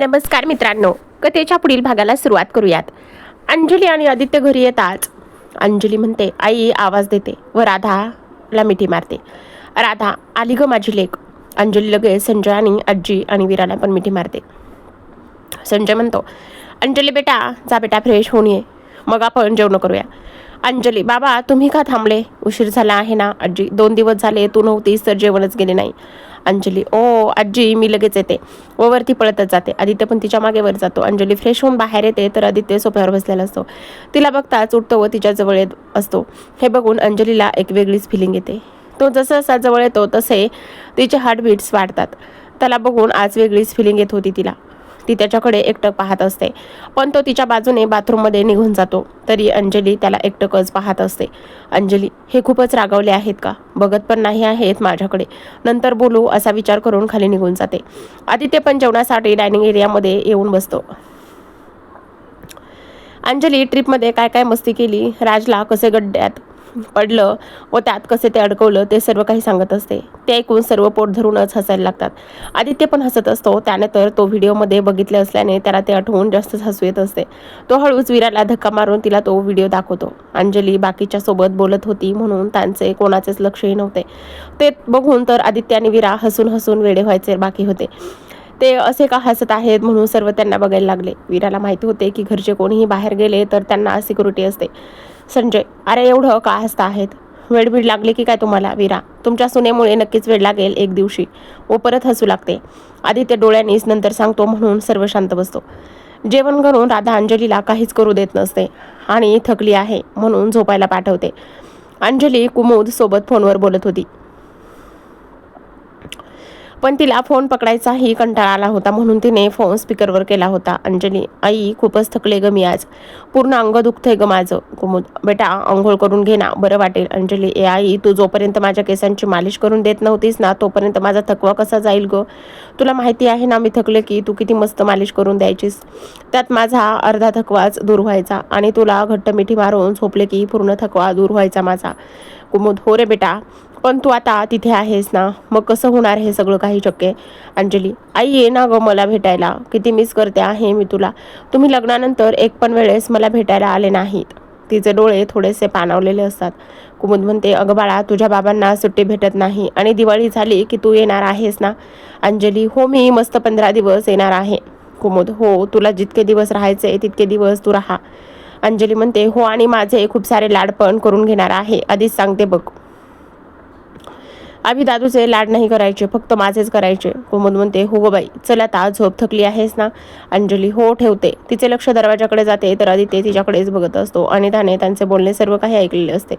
नमस्कार मित्रांनो कथेच्या पुढील भागाला सुरुवात करूयात. अंजली आणि आदित्य घरी येताच अंजली म्हणते आई आवाज देते. व राधाला मिठी मारते. राधा आली ग माझी लेख अंजली लगेच संजय आणि आजी आणि वीराला पण मिठी मारते. संजय म्हणतो अंजली बेटा जा बेटा फ्रेश होऊन ये. मग आपण जेवण करूया. अंजली बाबा तुम्ही का थांबले? उशीर झाला आहे ना आजी. दोन दिवस झाले तू नव्हतीस तर जेवणच गेले नाही. अंजली. ओ आजी मी लगेच येते. व वरती पळतच जाते. आदित्य पण तिच्यामागे वर जातो. अंजली फ्रेश होऊन बाहेर येते तर आदित्य सोफ्यावर बसलेला असतो. तिला बघताच उठतो व तिच्या जवळ येत असतो. हे बघून अंजलीला एक वेगळीच फिलिंग येते. तो जसं जसा जवळ येतो तसे तिचे हार्टबीट्स वाढतात. त्याला बघून आज वेगळीच फिलिंग येत होती तिला. ती त्याच्याकडे एकटक पाहत असते. पण तो तिच्या बाजूने बाथरूममध्ये निघून जातो. तरी अंजली त्याला एकटकच पाहत असते. अंजली हे खूपच रागावले आहेत का? बघत पण नाही आहेत माझ्याकडे. नंतर बोलू असा विचार करून खाली निघून जाते. आदित्य पण जेवणासाठी डायनिंग एरियामध्ये येऊन बसतो. अंजली ट्रिपमध्ये काय काय मस्ती केली? राजला कसे गड्ड्यात? पडलं व त्यात कसे ते अडकवलं ते सर्व काही सांगत असते. ते ऐकून सर्व पोट धरूनच हसायला लागतात. आदित्य पण हसत असतो. त्याने तर तो व्हिडिओमध्ये बघितले असल्याने त्याला ते आठवून जास्तच हसू येत असते. तो हळूच विराला धक्का मारून तिला तो व्हिडिओ दाखवतो. अंजली बाकीच्या सोबत बोलत होती म्हणून त्यांचे कोणाचेच लक्षही नव्हते. ते बघून तर आदित्य आणि विरा हसून हसून वेडे व्हायचे बाकी होते. ते असे का हसत आहेत म्हणून सर्व त्यांना बघायला लागले. वीराला माहिती होते की घरचे कोणीही बाहेर गेले तर त्यांना सिक्युरिटी असते. संजय अरे एवढं का हसता आहेत? वेळबीड लागली की काय तुम्हाला वीरा? तुमच्या सुनेमुळे नक्कीच वेळ लागेल एक दिवशी. व परत हसू लागते. आदित्य डोळ्यांनीच नंतर सांगतो म्हणून सर्व शांत बसतो. जेवण करून राधा अंजलीला काहीच करू देत नसते आणि थकली आहे म्हणून झोपायला पाठवते. अंजली कुमुद सोबत फोनवर बोलत होती. पण तिला फोन पकडायचाही कंटाळा आला होता म्हणून तिने फोन स्पीकरवर केला होता. अंजली आई खूपच थकले ग मी आज. पूर्ण अंग दुखतंय ग माझं. कुमुद बेटा आंघोळ करून घे ना. बरं वाटेल. अंजली ए आई तू जोपर्यंत माझ्या केसांची मालिश करून देत नव्हतीस ना तोपर्यंत माझा थकवा कसा जाईल ग? तुला माहिती आहे ना मी थकले की तू किती मस्त मालिश करून द्यायचीस. त्यात माझा अर्धा थकवाच दूर व्हायचा आणि तुला घट्ट मिठी मारून झोपले की पूर्ण थकवा दूर व्हायचा माझा. कुमुद हो रे बेटा. पण तू आता तिथे आहेस ना. मग कसं होणार हे सगळं काही शक्य? अंजली आई ये ना गं मला भेटायला. किती मिस करते आहे मी तुला. तुम्ही लग्नानंतर एक पण वेळेस मला भेटायला आले नाहीत. तिचे डोळे थोडेसे पाणावलेले असतात. कुमुद म्हणते अगं बाळा तुझ्या बाबांना सुट्टी भेटत नाही आणि दिवाळी झाली की तू येणार आहेस ना? अंजली हो मी मस्त पंधरा दिवस येणार आहे. कुमुद हो तुला जितके दिवस राहायचे तितके दिवस तू राहा. अंजली म्हणते हो आणि माझे खूप सारे लाड पण करून घेणार आहे. आधीच सांगते बघ. आम्ही दादूचे लाड नाही करायचे फक्त माझेच करायचे. कुमुद म्हणते हो गो बाई चल आता झोप थकली आहेस ना? अंजली हो ठेवते. तिचे लक्ष दरवाजाकडे जाते तर आदित्य तिच्याकडेच बघत असतो आणि त्याने त्यांचे बोलणे सर्व काही ऐकलेले असते.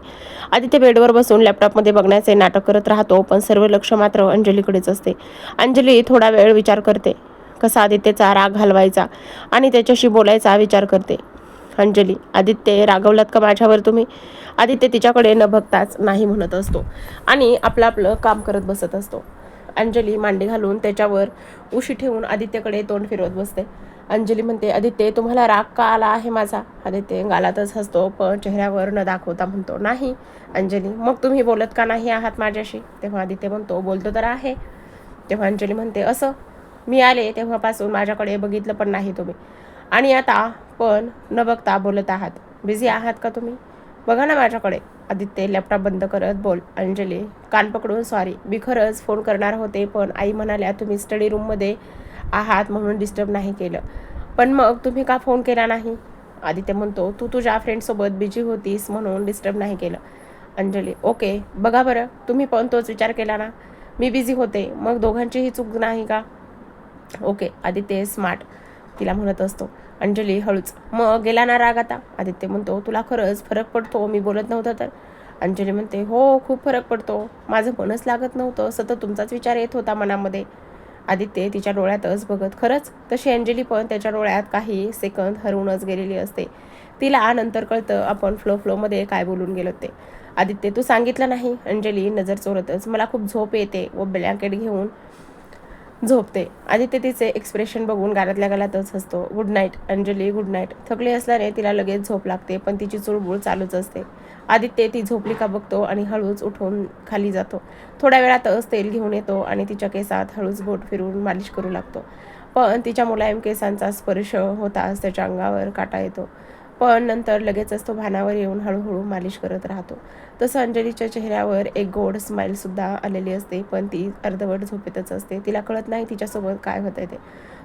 आदित्य बेडवर बसून लॅपटॉपमध्ये बघण्याचे नाटक करत राहतो पण सर्व लक्ष मात्र अंजलीकडेच असते. अंजली थोडा वेळ विचार करते. कसा आदित्यचा राग घालवायचा आणि त्याच्याशी बोलायचा विचार करते. अंजली आदित्य रागवलात का माझ्यावर तुम्ही? आदित्य तिच्याकडे न बघताच नाही म्हणत असतो आणि आपलं आपलं काम करत बसत असतो. अंजली मांडी घालून त्याच्यावर उशी ठेवून आदित्यकडे तोंड फिरवत बसते. अंजली म्हणते आदित्य तुम्हाला राग का आला आहे माझा? आदित्य गालातच हसतो पण चेहऱ्यावर न दाखवता म्हणतो नाही अंजली मग तुम्ही बोलत का नाही आहात माझ्याशी? तेव्हा आदित्य म्हणतो बोलतो तर आहे. तेव्हा अंजली म्हणते असं? मी आले तेव्हापासून माझ्याकडे बघितलं पण नाही तुम्ही. आणि आता पण न बघता बोलत आहात. बिझी आहात का तुम्ही? बघा ना माझ्याकडे. आदित्य लॅपटॉप बंद करत बोल. अंजली कान पकडून सॉरी मी खरंच फोन करणार होते पण आई म्हणाल्या तुम्ही स्टडी रूममध्ये आहात म्हणून डिस्टर्ब नाही केलं. पण मग तुम्ही का फोन केला नाही? आदित्य म्हणतो तू तुझ्या फ्रेंडसोबत बिझी होतीस म्हणून डिस्टर्ब नाही केलं. अंजली ओके बघा बरं. तुम्ही पण तोच विचार केला ना? मी बिझी होते. मग दोघांचीही चूक नाही का? ओके आदित्य स्मार्ट तिला म्हणत असतो अंजली हळूच. मग गेला ना राग आता. आदित्य म्हणतो तुला खरंच फरक पडतो? मी बोलत नव्हतं तर. अंजली म्हणते हो खूप फरक पडतो. माझं मनच लागत नव्हतं. सतत तुमचाच विचार येत होता मनामध्ये. आदित्य तिच्या डोळ्यातच बघत खरंच? तशी अंजली पण त्याच्या डोळ्यात काही सेकंद हरवूनच गेलेली असते. तिला नंतर कळतं आपण फ्लो फ्लोमध्ये काय बोलून गेलो ते. आदित्य तू सांगितलं नाही. अंजली नजर चोरतच. मला खूप झोप येते. व ब्लँकेट घेऊन झोपते. आदित्य तिचे एक्सप्रेशन बघून गालातल्या गालातच हसतो. Good night Anjali good night थकली असल्याने तिला लगेच झोप लागते पण तिची चुळबुळ चालूच असते. आदित्य ती झोपली का बघतो आणि हळूच उठून खाली जातो. थोड्या वेळातच तेल घेऊन येतो आणि तिच्या केसात हळूच बोट फिरून मालिश करू लागतो. पण तिच्या मुलायम केसांचा स्पर्श होताच त्याच्या अंगावर काटा येतो. पण नंतर लगेचच तो भानावर येऊन हळूहळू मालिश करत राहतो. तसं अंजलीच्या चेहऱ्यावर एक गोड स्माईलसुद्धा आलेली असते पण ती अर्धवट झोपेतच असते. तिला कळत नाही तिच्यासोबत काय होतंय ते.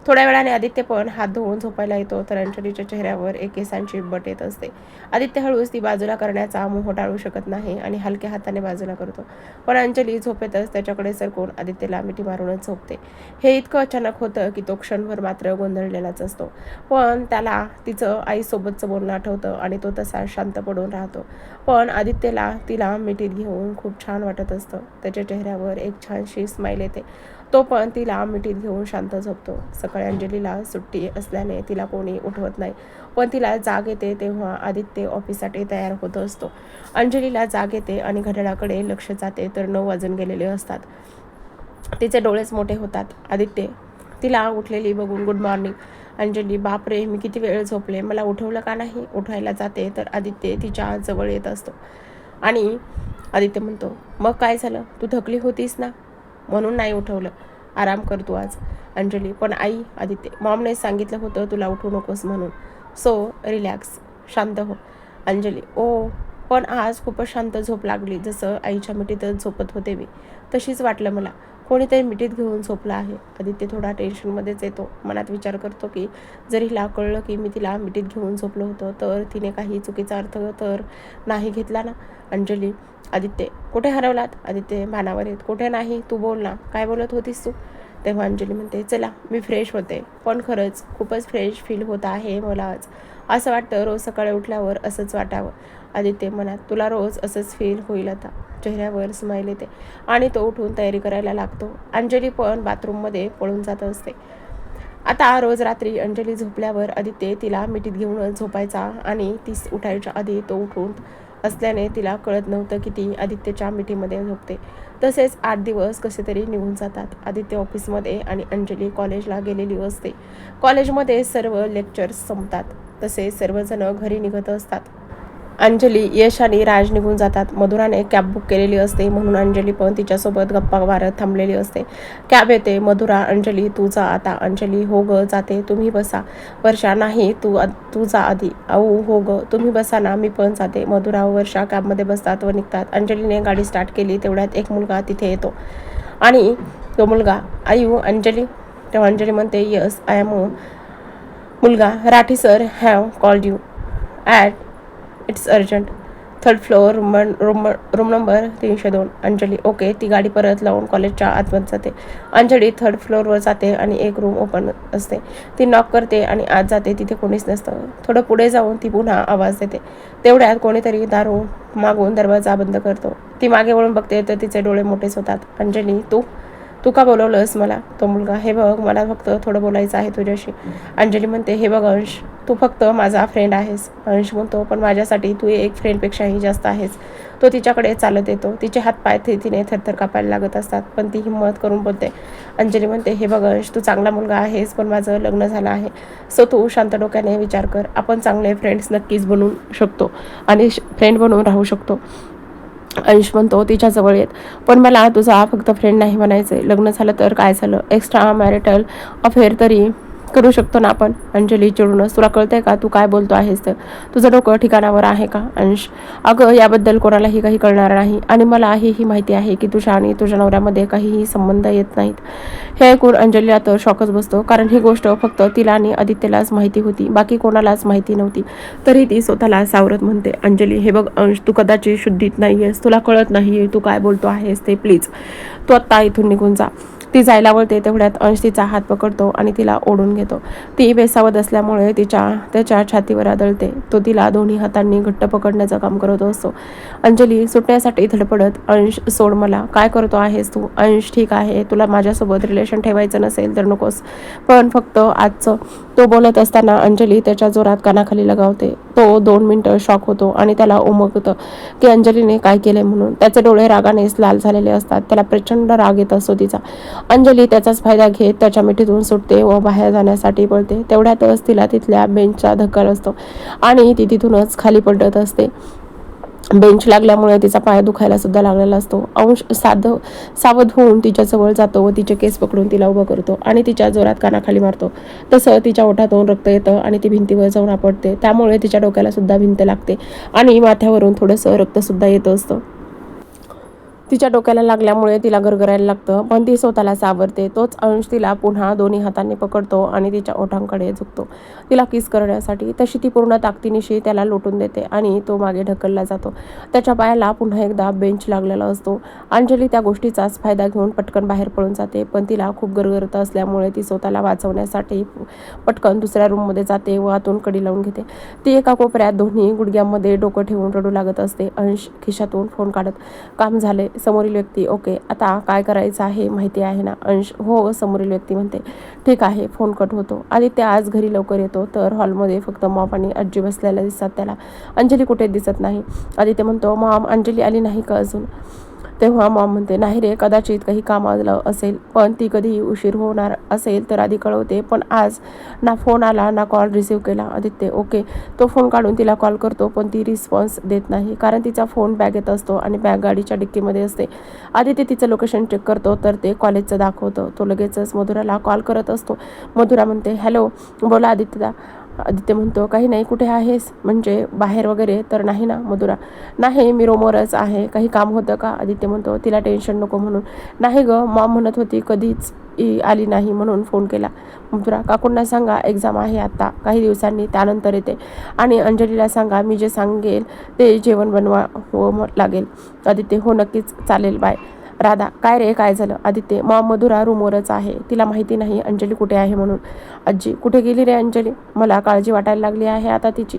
थोड्या वेळाने आदित्य पण हात धुवून झोपायला येतो तर अंजलीच्या चेहऱ्यावर एक केसांची बट येत असते. आदित्य हळूच ती बाजूला करण्याचा मोह टाळू शकत नाही आणि हलक्या हाताने बाजूला करतो. पण अंजली झोपेतच त्याच्याकडे सरकून आदित्यला मिठी मारूनच झोपते. हे इतकं अचानक होतं की तो क्षणभर मात्र गोंधळलेलाच असतो. पण त्याला तिचं आईसोबतचं बोलणं आठवतं आणि तो तसा शांत पडून राहतो. पण आदित्यला तिला मिठीत घेऊन खूप छान वाटत असतं. त्याच्या चेहऱ्यावर एक छानशी स्माईल येते. तो पण तिला मिठीत घेऊन शांत झोपतो. सकाळी अंजलीला सुट्टी असल्याने तिला कोणी उठवत नाही. पण तिला जाग येते तेव्हा आदित्य ऑफिससाठी तयार होत असतो. अंजलीला जाग येते आणि घड्याळाकडे लक्ष जाते तर नऊ वाजून गेलेले असतात. तिचे डोळेच मोठे होतात. आदित्य तिला उठलेली बघून गुड मॉर्निंग अंजली बापरे मी किती वेळ झोपले? मला उठवलं का नाही? उठायला जाते तर आदित्य तिच्या जवळ येत असतो. आणि आदित्य म्हणतो मग काय झालं? तू थकली होतीस ना? म्हणून नाही उठवलं. आराम कर तू आज अंजली. पण आई आदित्य मॉमने सांगितलं होतं तुला उठू नकोस म्हणून. सो रिलॅक्स शांत हो. अंजली ओ पण आज खूपच शांत झोप लागली जसं आईच्या मिठीतच झोपत होते मी. तशीच वाटलं मला. कोणीतरी मिठीत घेऊन झोपला आहे. आदित्य थोडा टेन्शनमध्येच येतो. मनात विचार करतो की जर हिला कळलं की मी तिला मिठीत घेऊन झोपलो होतो तर तिने काही चुकीचा अर्थ तर नाही घेतला ना? अंजली आदित्य कुठे हरवलात? आदित्य भानावर येत कुठे नाही? तू बोल ना. काय बोलत होतीस तू? तेव्हा अंजली म्हणते चला मी फ्रेश होते. पण खरंच खूपच फ्रेश फील होत आहे मला आज. असं वाटतं रोज सकाळी उठल्यावर असंच वाटावं. आदित्य मनात तुला रोज असंच फील होईल आता. चेहऱ्यावर स्माईल येते आणि तो उठून तयारी करायला लागतो. अंजली पण बाथरूममध्ये पळून जात असते. आता रोज रात्री अंजली झोपल्यावर आदित्य तिला मिठीत घेऊनच झोपायचा आणि ती उठायच्या आधी तो उठून असल्याने तिला कळत नव्हतं की ती आदित्यच्या मिठीमध्ये झोपते. तसेच आठ दिवस कसे तरी निघून जातात. आदित्य ऑफिसमध्ये आणि अंजली कॉलेजला गेलेली असते. कॉलेजमध्ये सर्व लेक्चर्स संपतात. तसे सर्वजण घरी निघत असतात. अंजली यश आणि राज निघून जातात. मधुराने कॅब बुक केलेली असते म्हणून अंजली पण तिच्यासोबत गप्पा मारत थांबलेली असते. कॅब येते. मधुरा अंजली तू जा आता. अंजली हो ग जाते. तुम्ही बसा. वर्षा नाही तू तू जा आधी. आऊ हो ग तुम्ही बसा ना मी पण जाते. मधुरा वर्षा कॅबमध्ये बसतात व निघतात. अंजलीने गाडी स्टार्ट केली. तेवढ्यात एक मुलगा तिथे येतो. आणि तो मुलगा आयू अंजली. तेव्हा अंजली म्हणते यस आय एम मुलगा Rathi sir have called you at it's urgent third floor room room room number तीनशे दोन. अंजली ओके ती गाडी परत लावून कॉलेजच्या आतमध्ये जाते. अंजली थर्ड फ्लोअरवर जाते आणि एक रूम ओपन असते. ती नॉक करते आणि आत जाते तिथे कोणीच नसतं. थोडं पुढे जाऊन ती पुन्हा आवाज देते. तेवढ्यात कोणीतरी दारू मागून दरवाजा बंद करतो. ती मागे वळून बघते तर तिचे डोळे मोठेच होतात. अंजली तू? तू का बोलवलंस मला? तो मुलगा हे बघ मला फक्त थोडं बोलायचं आहे तुझ्याशी. अंजली म्हणते हे बघ अंश तू फक्त माझा फ्रेंड आहेस. अंश म्हणतो पण माझ्यासाठी तू एक फ्रेंडपेक्षाही जास्त आहेस. तो तिच्याकडे चालत येतो. तिचे हातपाय तिने थरथर कापायला लागत असतात पण ती हिंमत करून बोलते. अंजली म्हणते हे बघ अंश तू चांगला मुलगा आहेस पण माझं लग्न झालं आहे. सो तू शांत डोक्याने विचार कर. आपण चांगले फ्रेंड्स नक्कीच बनवू शकतो आणि फ्रेंड बनवून राहू शकतो. अंश म्हणतो तिच्याजवळ येत. पण मला तुझा फक्त फ्रेंड नाही म्हणायचं लग्न झालं तर काय झालं? एक्स्ट्रा मॅरिटल अफेअर तरी करू शकतो ना आपण? अंजली चिडूनच तुला कळतंय का? तू काय बोलतो आहेस तर? तुझं डोकं ठिकाणावर आहे का अंश? अगं याबद्दल कोणालाही काही कळणार नाही. आणि मला ही माहिती आहे की तुझ्या आणि तुझ्या नवऱ्यामध्ये काहीही संबंध येत नाहीत. हे ऐकून अंजलीला तर शॉकच बसतो. कारण ही गोष्ट फक्त तिला आणि आदित्यलाच माहिती होती. बाकी कोणालाच माहिती नव्हती. तरी ती स्वतःला सावरत म्हणते अंजली हे बघ अंश तू कदाचित शुद्धीत नाही आहेस तुला कळत नाही तू काय बोलतो आहेस ते. प्लीज तू आत्ता इथून निघून जा. ती जायला वळते तेवढ्यात अंश तिचा हात पकडतो आणि तिला ओढून घेतो. ती बेसावत असल्यामुळे तिच्या त्याच्या छातीवर आदळते. तो तिला दोन्ही हातांनी घट्ट पकडण्याचं काम करत असतो. अंजली सुटण्यासाठी धडपडत अंश सोड मला. काय करतो आहेस तू? अंश ठीक आहे. तुला माझ्यासोबत रिलेशन ठेवायचं नसेल तर नकोस. पण फक्त आजचं तो बोलत असताना अंजली त्याच्या जोरात कानाखाली लगावते. तो दोन मिनटं शॉक होतो आणि त्याला उमगतं की अंजलीने काय केले म्हणून. त्याचे डोळे रागानेच लाल झालेले असतात. त्याला प्रचंड राग येत असतो तिचा अंजली त्याचाच फायदा घेत त्याच्या मिठीतून सुटते व बाहेर जाण्यासाठी पळते. तेवढ्यातच तिला तिथल्या बेंचचा धक्का असतो आणि ती तिथूनच खाली पडत असते. बेंच लागल्यामुळे तिचा पाय दुखायला सुद्धा लागलेला असतो. अंश साध सावध होऊन तिच्याजवळ जातो व तिचे केस पकडून तिला उभं करतो आणि तिच्या जोरात कानाखाली मारतो. तसं तिच्या ओठातून रक्त येतं आणि ती भिंतीवर जाऊन आपटते. त्यामुळे तिच्या डोक्याला सुद्धा भिंत लागते आणि माथ्यावरून थोडंसं रक्तसुद्धा येत असतं. तिच्या डोक्याला लागल्यामुळे तिला गरगरायला लागतं. पण ती स्वतःला सावरते. तोच अंश तिला पुन्हा दोन्ही हातांनी पकडतो आणि तिच्या ओठांकडे झुकतो. तिला किस करण्यासाठी तशी ती पूर्ण ताकदीनिशी त्याला लोटून देते आणि तो मागे ढकलला जातो. त्याच्या पायाला पुन्हा एकदा बेंच लागलेला असतो. अंजली त्या गोष्टीचाच फायदा घेऊन पटकन बाहेर पळून जाते. पण तिला खूप गरगरत असल्यामुळे ती स्वतःला वाचवण्यासाठी पटकन दुसऱ्या रूममध्ये जाते व आतून कडी लावून घेते. ती एका कोपऱ्यात दोन्ही गुडघ्यांमध्ये डोकं ठेवून रडू लागत असते. अंश खिशातून फोन काढत काम झाले. समोरील व्यक्ती ओके आता काय करायचं आहे माहिती आहे ना? अंश हो समोरील व्यक्ती म्हणते ठीक आहे फोन कट होतो. आदित्य आज घरी लवकर येतो तर हॉलमध्ये फक्त मॉम आणि आजी बसलेल्या दिसतात त्याला. अंजली कुठे दिसत नाही. आदित्य म्हणतो मॉम अंजली आली नाही का अजून? तेव्हा मॉम म्हणते नाही रे कदाचित काही काम आलं असेल पण ती कधीही उशीर होणार असेल तर आधी कळवते. पण आज ना फोन आला ना कॉल रिसीव्ह केला. आदित्य ओके तो फोन काढून तिला कॉल करतो पण ती रिस्पॉन्स देत नाही कारण तिचा फोन बॅगेत असतो आणि बॅग गाडीच्या डिक्कीमध्ये असते. आदित्य तिचं लोकेशन चेक करतो तर ते कॉलेजचं दाखवतं. तो लगेचच मधुराला कॉल करत असतो. मधुरा म्हणते हॅलो बोला आदित्यदा आदित्य म्हणतो काही नाही कुठे आहेस? म्हणजे बाहेर वगैरे तर नाही ना मधुरा? नाही मी रोमवरच आहे. काही काम होतं का? आदित्य म्हणतो तिला टेन्शन नको म्हणून. नाही ग मॉम म्हणत होती कधीच आली नाही म्हणून फोन केला. मधुरा काकूंना सांगा एक्झाम आहे आत्ता काही दिवसांनी त्यानंतर येते. आणि अंजलीला सांगा मी जे सांगेल ते जेवण बनवा हो लागेल. आदित्य हो नक्कीच चालेल बाय. राधा काय रे? काय झालं? आदित्य मॉम मधुरा रूमवरच आहे. तिला माहिती नाही. अंजली कुठे आहे म्हणून. आजी कुठे गेली रे अंजली? मला काळजी वाटायला लागली आहे आता तिची.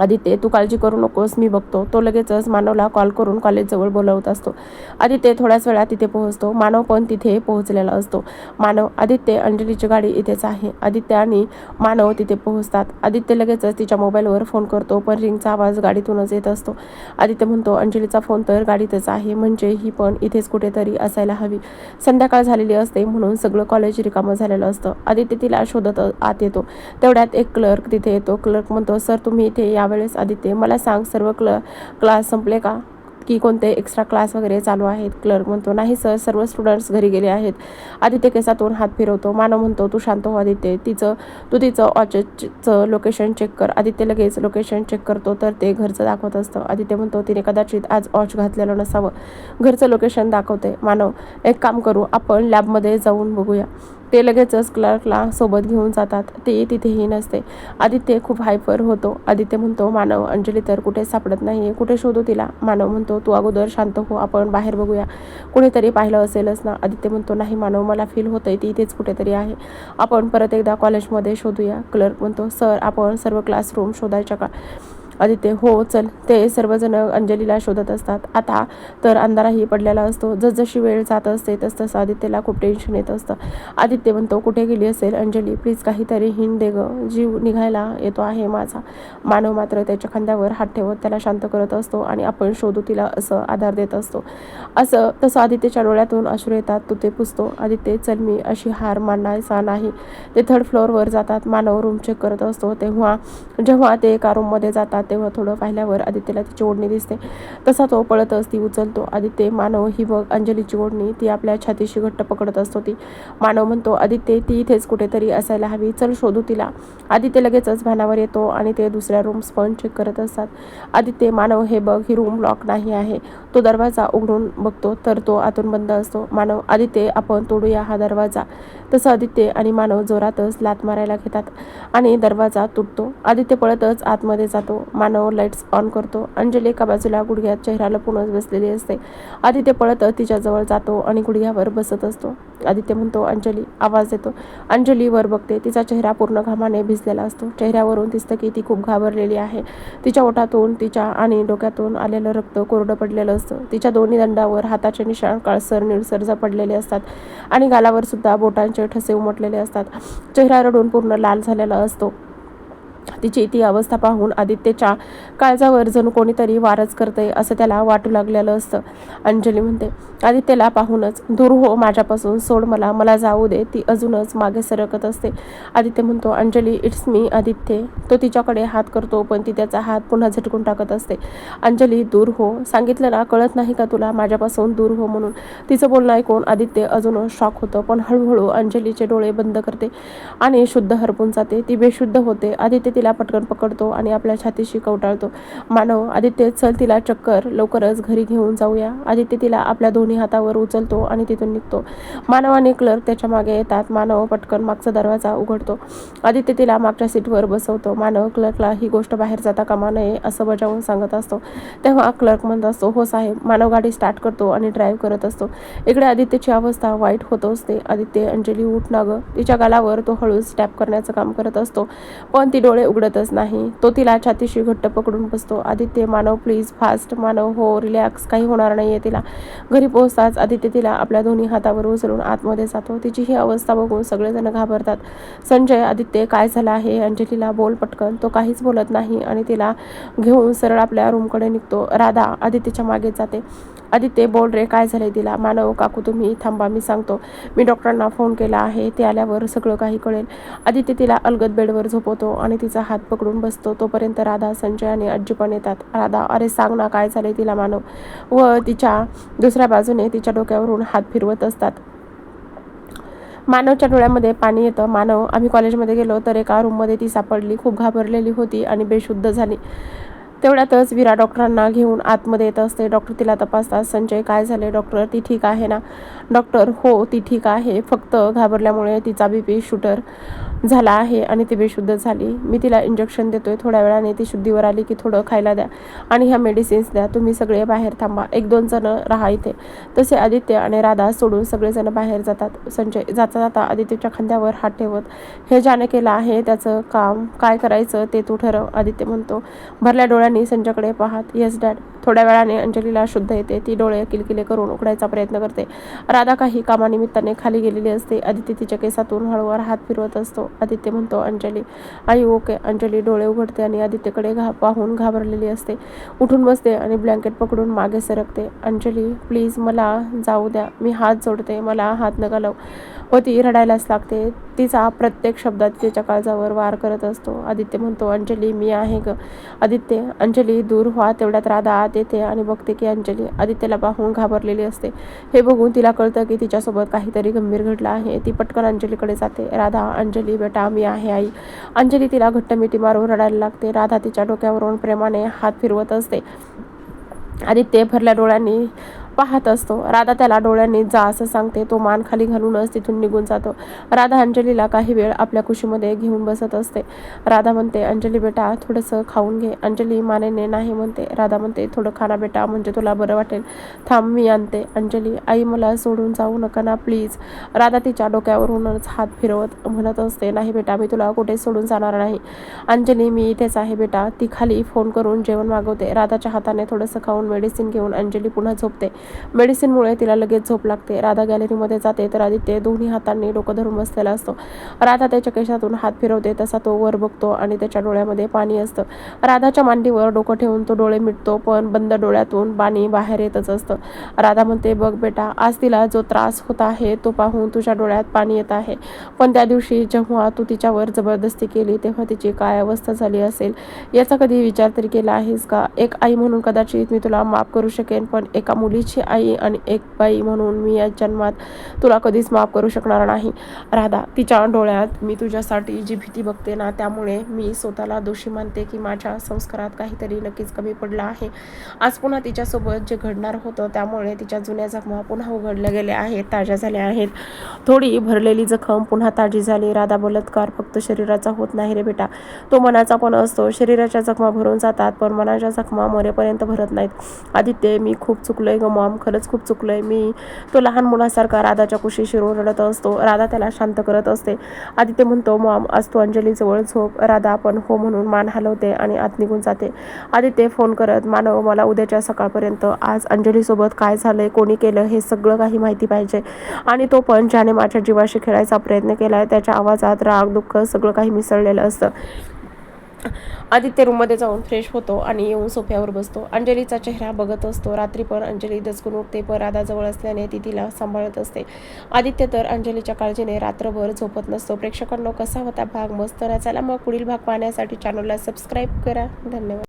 आदित्य तू काळजी करू नकोस मी बघतो. तो लगेचच मानवला कॉल करून कॉलेजजवळ बोलवत असतो. आदित्य थोड्याच वेळा तिथे पोहोचतो. मानव पण तिथे पोहोचलेला असतो. मानव आदित्य अंजलीची गाडी इथेच आहे. आदित्य आणि मानव तिथे पोहोचतात. आदित्य लगेचच तिच्या मोबाईलवर फोन करतो पण रिंगचा आवाज गाडीतूनच येत असतो. आदित्य म्हणतो अंजलीचा फोन तर गाडीतच आहे म्हणजे ही पण इथेच कुठेतरी असायला हवी. संध्याकाळ झालेली असते म्हणून सगळं कॉलेज रिकामं झालेलं असतं. आदित्य तिला शोधत आत येतो. तेवढ्यात एक क्लर्क तिथे येतो. क्लर्क म्हणतो सर तुम्ही इथे या यावेळेस आदित्य मला सांग सर्व क्ल क्लास संपले का? की कोणते एक्स्ट्रा क्लास वगैरे चालू आहेत? क्लर्क म्हणतो नाही सर सर्व स्टुडंट्स घरी गेले आहेत. आदित्य केसातून हात फिरवतो मानव म्हणतो तू शांत हो आदित्य. तिचं तू तिचं ऑचचं लोकेशन चेक कर. आदित्य लगेच लोकेशन चेक करतो तर ते घरचं दाखवत असतं. आदित्य म्हणतो तिने कदाचित आज ऑच घातलेलं नसावं. घरचं लोकेशन दाखवते. मानव एक काम करू आपण लॅबमध्ये जाऊन बघूया. ते लगेचच क्लर्कला सोबत घेऊन जातात. ते तिथेही नसते. आदित्य खूप हायपर होतो. आदित्य म्हणतो मानव अंजली तर कुठे सापडत नाही कुठे शोधू तिला? मानव म्हणतो तू अगोदर शांत हो. आपण बाहेर बघूया. कुणीतरी पाहिलं असेलच ना. आदित्य म्हणतो नाही मानव मला फील होतंय. ती इथेच कुठेतरी आहे. आपण परत एकदा कॉलेजमध्ये शोधूया. क्लर्क म्हणतो सर आपण सर्व क्लासरूम शोधायच्या का? आदित्य हो चल. ते सर्वजण अंजलीला शोधत असतात. आता तर अंधाराही पडलेला असतो. जसजशी वेळ जात असते तसतसं आदित्यला खूप टेन्शन येत असतं. आदित्य म्हणतो कुठे गेली असेल अंजली? प्लीज काहीतरी हिंड दे ग. जीव निघायला येतो आहे माझा. मानव मात्र त्याच्या खांद्यावर हात ठेवत त्याला शांत करत असतो आणि आपण शोधू तिला असं आधार देत असतो. असं तसं आदित्यच्या डोळ्यातून अश्रू येतात. तो ते पुसतो. आदित्य चल मी अशी हार मानायचा नाही. ते थर्ड फ्लोअरवर जातात. मानव रूम चेक करत असतो. तेव्हा जेव्हा ते एका रूममध्ये जातात तेव्हा थोडं पाहिल्यावर आदित्यला तिची ओढणी दिसते. तसा तो पळतच ती उचलतो. आदित्य मानव ही बघ अंजलीची ओढणी ती आपल्या छातीशी घट्ट पकडत असतो ती. मानव म्हणतो आदित्य ती इथेच कुठेतरी असायला हवी. चल शोधू तिला. आदित्य लगेचच भानावर येतो आणि ते दुसऱ्या रूम्स पण चेक करत असतात. आदित्य मानव हे बघ ही रूम लॉक नाही आहे. तो दरवाजा उघडून बघतो तर तो आतून बंद असतो. मानव आदित्य आपण तोडूया हा दरवाजा. तसं आदित्य आणि मानव जोरातच लात मारायला घेतात आणि दरवाजा तुटतो. आदित्य पळतच आतमध्ये जातो. मानव लाईट्स ऑन करतो. अंजली एका बाजूला गुडघ्यात चेहरा लपूनच बसलेली असते. आदित्य पळतच तिच्याजवळ जातो आणि गुडघ्यावर बसत असतो. आदित्य म्हणतो अंजली आवाज देतो अंजली वर बघते. तिचा चेहरा पूर्ण घामाने भिजलेला असतो. चेहऱ्यावरून दिसतं की ती खूप घाबरलेली आहे. तिच्या ओठातून तिच्या आणि डोक्यातून आलेलं रक्त कोरडं पडलेलं असतं. तिच्या दोन्ही दंडावर हाताचे निशाण काळसर निळसर पडलेले असतात आणि गालावर सुद्धा बोटांचे ठसे उमटलेले असतात. चेहरा रडून पूर्ण लाल झालेला असतो. तिची ती अवस्था पाहून आदित्यच्या काळजावर जणू कोणीतरी वारच करतंय असं त्याला वाटू लागलेलं असतं. अंजली म्हणते आदित्यला पाहूनच दूर हो माझ्यापासून सोड मला मला जाऊ दे ती अजूनच मागे सरकत असते. आदित्य म्हणतो अंजली इट्स मी आदित्य. तो तिच्याकडे हात करतो पण ती त्याचा हात पुन्हा झटकून टाकत असते. अंजली दूर हो. सांगितलं ना कळत नाही का तुला माझ्यापासून दूर हो म्हणून? तिचं बोलणं ऐकून आदित्य अजूनच शॉक होतं पण हळूहळू अंजलीचे डोळे बंद करते आणि शुद्ध हरपून जाते. ती बेशुद्ध होते. आदित्य तिला पटकन पकडतो आणि आपल्या छातीशी कवटाळतो. मानव आदित्य चल तिला चक्कर लवकरच घरी घेऊन जाऊया. आदित्य तिला आपल्या दोन्ही हातावर उचलतो आणि तिथून निघतो. मानव आणि क्लर्क त्याच्यामागे येतात. मानव पटकन मागचा दरवाजा उघडतो. आदित्य तिला मागच्या सीटवर बसवतो. मानव क्लर्कला ही गोष्ट बाहेर जाता कामा नये असं बजावून सांगत असतो. तेव्हा क्लर्क म्हणत असतो हो साहेब मानव गाडी स्टार्ट करतो आणि ड्राईव्ह करत असतो. इकडे आदित्यची अवस्था वाईट होत असते. आदित्य अंजली उठ ना तिच्या गालावर तो हळूच टॅप करण्याचं काम करत असतो. पण ती डोळे उघडतच नाही. तो तिला छातीशी घट्ट पकडून बसतो. आदित्य मानव प्लीज फास्ट मानव हो रिलॅक्स काही होणार नाहीये तिला. घरी पोहोचताच आदित्य तिला आपल्या दोन्ही हातावर उचलून आतमध्ये जातो. तिची ही अवस्था बघून सगळेजण घाबरतात. संजय आदित्य काय झालं आहे? अंजलीला बोल पटकन. तो काहीच बोलत नाही आणि तिला घेऊन सरळ आपल्या रूमकडे निघतो. राधा आदित्यच्या मागे जाते. आदित्य बोल रे काय झाले तिला? मानव काकू तुम्ही थांबा मी सांगतो. मी डॉक्टरांना फोन केला आहे. ते आल्यावर सगळं काही कळेल. आदित्य तिला अलगद बेडवर झोपवतो आणि तिचा हात पकडून बसतो. तोपर्यंत राधा संजय आणि आजी पण येतात. राधा अरे सांग ना काय झाले तिला मानव? व तिच्या दुसऱ्या बाजूने तिच्या डोक्यावरून हात फिरवत असतात. मानवच्या डोळ्यामध्ये पाणी येतं. मानव आम्ही कॉलेजमध्ये गेलो तर एका रूममध्ये ती सापडली. खूप घाबरलेली होती आणि बेशुद्ध झाली. तेवढ्यातच विरा डॉक्टरांना घेऊन आतमध्ये येत असते. डॉक्टर तिला तपासतात संजय काय झाले डॉक्टर ती ठीक आहे ना? डॉक्टर हो ती ठीक आहे. फक्त घाबरल्यामुळे तिचा बी पी शूटर झाला आहे आणि ती बेशुद्ध झाली. मी तिला इंजेक्शन देतोय. थोड्या वेळाने ती शुद्धीवर आली की थोडं खायला द्या आणि ह्या मेडिसिन्स द्या. तुम्ही सगळे बाहेर थांबा. एक दोन जण राहा इथे. तसे आदित्य आणि राधा सोडून सगळेजण बाहेर जातात. संजय जाता जाता आदित्यच्या खांद्यावर हात ठेवत हे ज्याने केलं आहे त्याचं काम? काय करायचं ते तू ठरव आदित्य म्हणतो. भरल्या डोळ्यांनी संजयकडे पाहत येस डॅड थोड्या वेळाने अंजलीला शुद्ध येते. ती डोळे किलकिले करून उघडायचा प्रयत्न करते. राधा काही कामानिमित्ताने खाली गेलेली असते. आदित्य तिच्या केसातून हळूवार हात फिरवत असतो. आदित्य म्हणतो अंजली. आई ओके. अंजली डोळे उघडते आणि आदित्यकडे घा पाहून घाबरलेली असते. उठून बसते आणि ब्लँकेट पकडून मागे सरकते. अंजली प्लीज मला जाऊ द्या. मी हात जोडते. मला हात न घालव व ती रडायलाच लागते. तिचा प्रत्येक शब्दात तिच्या काळजावर वार करत असतो. आदित्य म्हणतो अंजली मी आहे ग. आदित्य अंजली दूर व्हा तेवढ्यात राधा आत येते आणि बघते की अंजली आदित्यला पाहून घाबरलेली असते. हे बघून तिला कळतं की तिच्यासोबत काहीतरी गंभीर घडलं आहे. ती पटकन अंजलीकडे जाते. राधा अंजली बेटा मी आहे आई. अंजली तिला घट्ट मिठी मारून रडायला लागते. राधा तिच्या डोक्यावरून प्रेमाने हात फिरवत असते. आदित्य भरल्या डोळ्यांनी पाहत असतो. राधा त्याला डोळ्यांनी जा असं सांगते. तो मान खाली घालूनच तिथून निघून जातो. राधा अंजलीला काही वेळ आपल्या खुशीमध्ये घेऊन बसत असते. राधा म्हणते अंजली बेटा थोडंसं खाऊन घे. अंजली मानेने नाही म्हणते. राधा म्हणते थोडं खाना बेटा म्हणजे तुला बरं वाटेल. थांब मी आणते. अंजली आई मला सोडून जाऊ नका ना प्लीज. राधा तिच्या डोक्यावरूनच हात फिरवत म्हणत असते नाही बेटा मी तुला कुठे सोडून जाणार नाही. अंजली मी इथेच आहे बेटा. ती खाली फोन करून जेवण मागवते. राधाच्या हाताने थोडंसं खाऊन मेडिसिन घेऊन अंजली पुन्हा झोपते. मेडिसिनमुळे तिला लगेच झोप लागते. राधा गॅलरीमध्ये जाते तर आदित्य दोन्ही हातांनी डोकं धरून बसलेला असतो. राधा त्याच्या केशातून हात फिरवते तसा तो वर बघतो आणि त्याच्या डोळ्यामध्ये पाणी असतं. राधाच्या मांडीवर डोकं ठेवून तो डोळे मिटतो पण बंद डोळ्यातून पाणी बाहेर येतच असतं. राधा म्हणते बघ बेटा आज तिला जो त्रास होत आहे तो पाहून तुझ्या डोळ्यात पाणी येत आहे. पण त्या दिवशी जेव्हा तू तिच्यावर जबरदस्ती केली तेव्हा तिची काय अवस्था झाली असेल? याचा कधी विचार तरी केला आहेस का? एक आई म्हणून कदाचित मी तुला माफ करू शकेन पण एका मुलीची आई आणि एक बाई म्हणून मी या जन्मात तुला कधीच माफ करू शकणार नाही. राधा तिच्या डोळ्यात मी तुझ्यासाठी जी भीती बघते ना त्यामुळे मी स्वतःला दोषी मानते की माझ्या संस्कारात काहीतरी नक्कीच कमी पडलं आहे. आज पुन्हा तिच्यासोबत जे घडणार होतं त्यामुळे तिच्या जुन्या जखमा पुन्हा उघडल्या गेल्या आहेत ताज्या झाल्या आहेत. थोडी भरलेली जखम पुन्हा ताजी झाली. राधा बलात्कार फक्त शरीराचा होत नाही रे बेटा. तो मनाचा पण असतो. शरीराच्या जखमा भरून जातात पण मनाच्या जखमा मरेपर्यंत भरत नाहीत. आदित्य मी खूप चुकलोय गमा मॉम खरंच खूप चुकलोय. मी तो लहान मुलासारखा राधाच्या कुशी शिरून रडत असतो. राधा त्याला शांत करत असते. आदित्य म्हणतो मॉम आज तू अंजलीजवळ झोप. राधा पण हो म्हणून मान हलवते आणि आत निघून जाते. आदित्य फोन करत मानव मला उद्याच्या सकाळपर्यंत आज अंजलीसोबत काय झालंय कोणी केलं हे सगळं काही माहिती पाहिजे. आणि तो पण ज्याने माझ्या जीवाशी खेळायचा प्रयत्न केलाय त्याच्या आवाजात राग दुःख सगळं काही मिसळलेलं असतं. आदित्य रूममध्ये जाऊन फ्रेश होतो आणि येऊन सोफ्यावर बसतो. अंजलीचा चेहरा बघत असतो. रात्री पण अंजली दचकून उठते. पण राधाजवळ असल्याने ती तिला सांभाळत असते. आदित्य तर अंजलीच्या काळजीने रात्रभर झोपत नसतो. प्रेक्षकांना कसा होता भाग? मस्त ना चला मग पुढील भाग पाहण्यासाठी चॅनलला सबस्क्राईब करा. धन्यवाद.